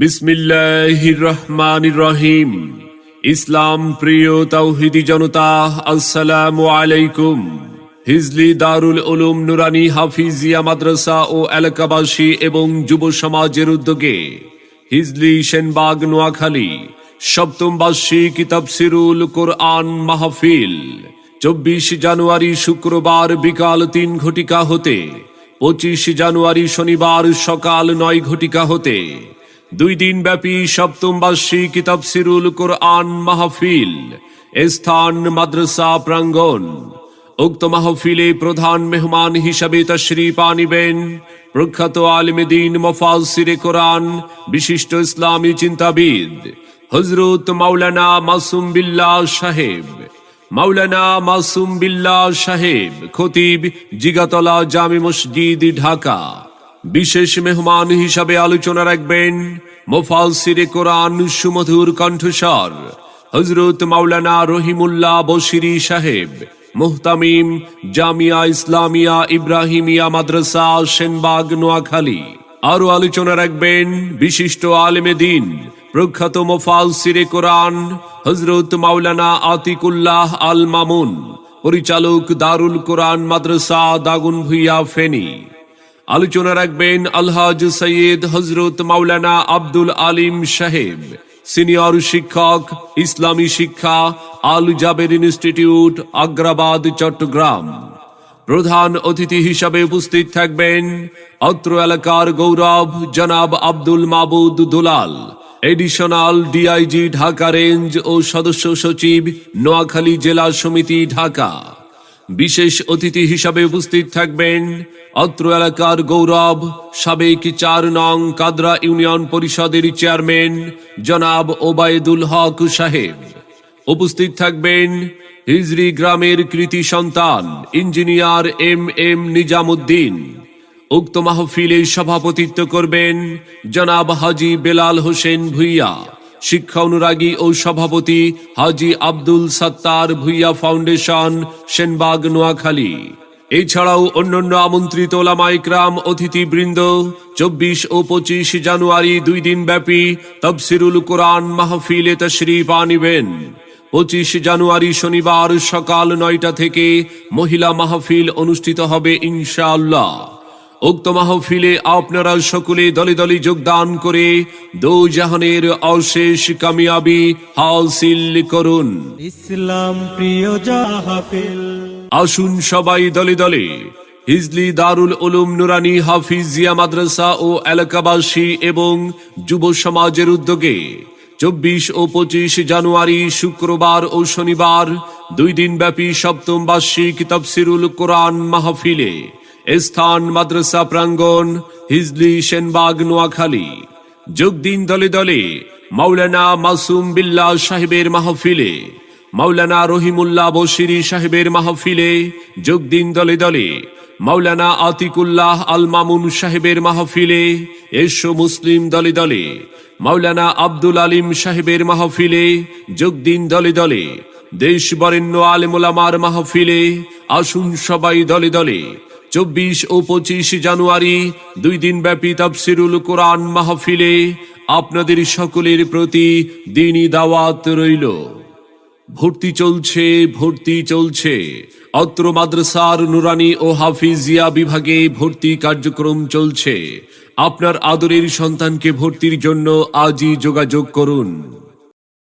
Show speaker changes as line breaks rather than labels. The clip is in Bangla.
বিসমিল্লাহির রহমানির রহিম ইসলাম প্রিয় তাওহিদি জনতা, আসসালামু আলাইকুম। হিজলি দারুল উলুম নুরানি হাফিজিয়া মাদ্রাসা ও এলাকাবাসী এবং যুব সমাজের উদ্যোগে হিজলি সেনবাগ, নোয়াখালী, সপ্তম বার্ষিক তাফসিরুল কোরআন মাহফিল। চব্বিশ জানুয়ারি শুক্রবার বিকাল তিন ঘটিকা হতে পঁচিশ জানুয়ারি শনিবার সকাল নয় ঘটিকা হতে দুই দিন ব্যাপী সপ্তম বার্ষিক তাফসিরুল কোরআন মাহফিল স্থান মাদ্রাসা প্রাঙ্গণ। উক্ত মাহফিলে প্রধান মেহমান হিসাবে তশরিফ আনিবেন প্রখ্যাত আলমেদিন মফাসিরে কোরআন, বিশিষ্ট ইসলামী চিন্তাবিদ হজরত মাওলানা মাসুম বিল্লাহ সাহেব। মাওলানা মাসুম বিল্লাহ সাহেব, খতিব জিগাতলা জামি মসজিদ, ঢাকা। বিশেষ মেহমান হিসাবে আলোচনা রাখবেন মোফালসিরে কোরআন সুমধুর কণ্ঠস্বর হজরত মাওলানা রহিমুল্লাহ বশিরি সাহেব, মুহতামিম জামিয়া ইসলামিয়া ইব্রাহিমিয়া মাদ্রাসা, সেনবাগ, নোয়াখালী। আরও আলোচনা রাখবেন বিশিষ্ট আলেমে দিন প্রখ্যাত মোফাল সিরে কোরআন হজরত মাওলানা আতিকুল্লাহ আল মামুন, পরিচালক দারুল কোরআন মাদ্রাসা দাগুন ভুইয়া ফেনী। আলোচনা রাখবেন আলহাজ সৈয়দ হজরত মাওলানা আব্দুল আলিম সাহেব, সিনিয়র শিক্ষক, ইসলামী শিক্ষা, আল জাবের ইনস্টিটিউট, আগ্রাবাদ, চট্টগ্রাম। প্রধান অতিথি হিসাবে উপস্থিত থাকবেন অত্র এলাকার গৌরব জনাব Abdul Mabud Dulal. Additional DIG Dhaka range ও সদস্য সচিব, নোয়াখালী জেলা সমিতি, ঢাকা। বিশেষ অতিথি হিসাবে উপস্থিত থাকবেন অত্র এলাকার গৌরব, সাবেক চার নং কাদরা ইউনিয়ন পরিষদের চেয়ারম্যান জনাব ওবায়দুল হক সাহেব। উপস্থিত থাকবেন হিজরি গ্রামের কৃতি সন্তান, ইঞ্জিনিয়ার এম এম নিজামুদ্দিন। উক্ত মাহফিলে সভাপতিত্ব করবেন জনাব হাজি বেলাল হোসেন ভুইয়া, শিক্ষা অনুরাগী ও সভাপতি হাজি আব্দুল সত্তার ভুইয়া ফাউন্ডেশন, সেনবাগ, নোয়াখালী। এছাড়াও অন্যান্য আমন্ত্রিত ওলামাইকরাম অতিথিবৃন্দ, চব্বিশ ও পঁচিশ জানুয়ারি দুই দিন ব্যাপী তফসিরুল কোরআন মাহফিলে তশরিফ আনিবেন। পঁচিশ জানুয়ারি শনিবার সকাল নয়টা থেকে মহিলা মাহফিল অনুষ্ঠিত হবে ইনশাআল্লাহ। উক্ত মাহফিলে আপনারা সকলে দলে দলে যোগদান করে দো জাহানের অশেষ কামিয়াবি হাসিল করুন।
ইসলাম প্রিয় জাহাফিল।
আসুন সবাই দলে দলে। হিজলি দারুল উলুম নুরানি হাফিজিয়া মাদ্রাসা ও এলাকাবাসী এবং যুব সমাজের উদ্যোগে চব্বিশ ও পঁচিশ জানুয়ারি শুক্রবার ও শনিবার দুই দিন ব্যাপী সপ্তম বার্ষিক তফসিরুল কোরআন মাহফিলে স্থান মাদ্রাসা প্রাঙ্গন হিজলি, সেনবাগ, নোয়াখালী। যোগ দিন দলে দলে মাওলানা মাসুম বিল্লাহ সাহেবের মাহফিলে, মাওলানা রহিমুল্লাহ বশিরি সাহেবের মাহফিলে যোগ দিন দলে দলে মাওলানা আতিকুল্লাহ আল মামুন সাহেবের মাহফিলে এসো মুসলিম দলে দলে মাওলানা আব্দুল আলিম সাহেবের মাহফিলে যোগ দিন দলে দলে দেশ বরেণ্য আলেমুলামার মাহফিলে আসুন সবাই দলে দলে চব্বিশ ও পঁচিশ জানুয়ারি দুই দিন ব্যাপী তাফসিরুল কোরআন মাহফিলে আপনাদের সকলের প্রতি দিনই দাওয়াত রইল। ভর্তি চলছে ভর্তি চলছে। অত্র মাদ্রাসার নুরানি ও হাফিজিয়া বিভাগে ভর্তি কার্যক্রম চলছে। আপনার আদরের সন্তানকে ভর্তির জন্য আজই যোগাযোগ করুন।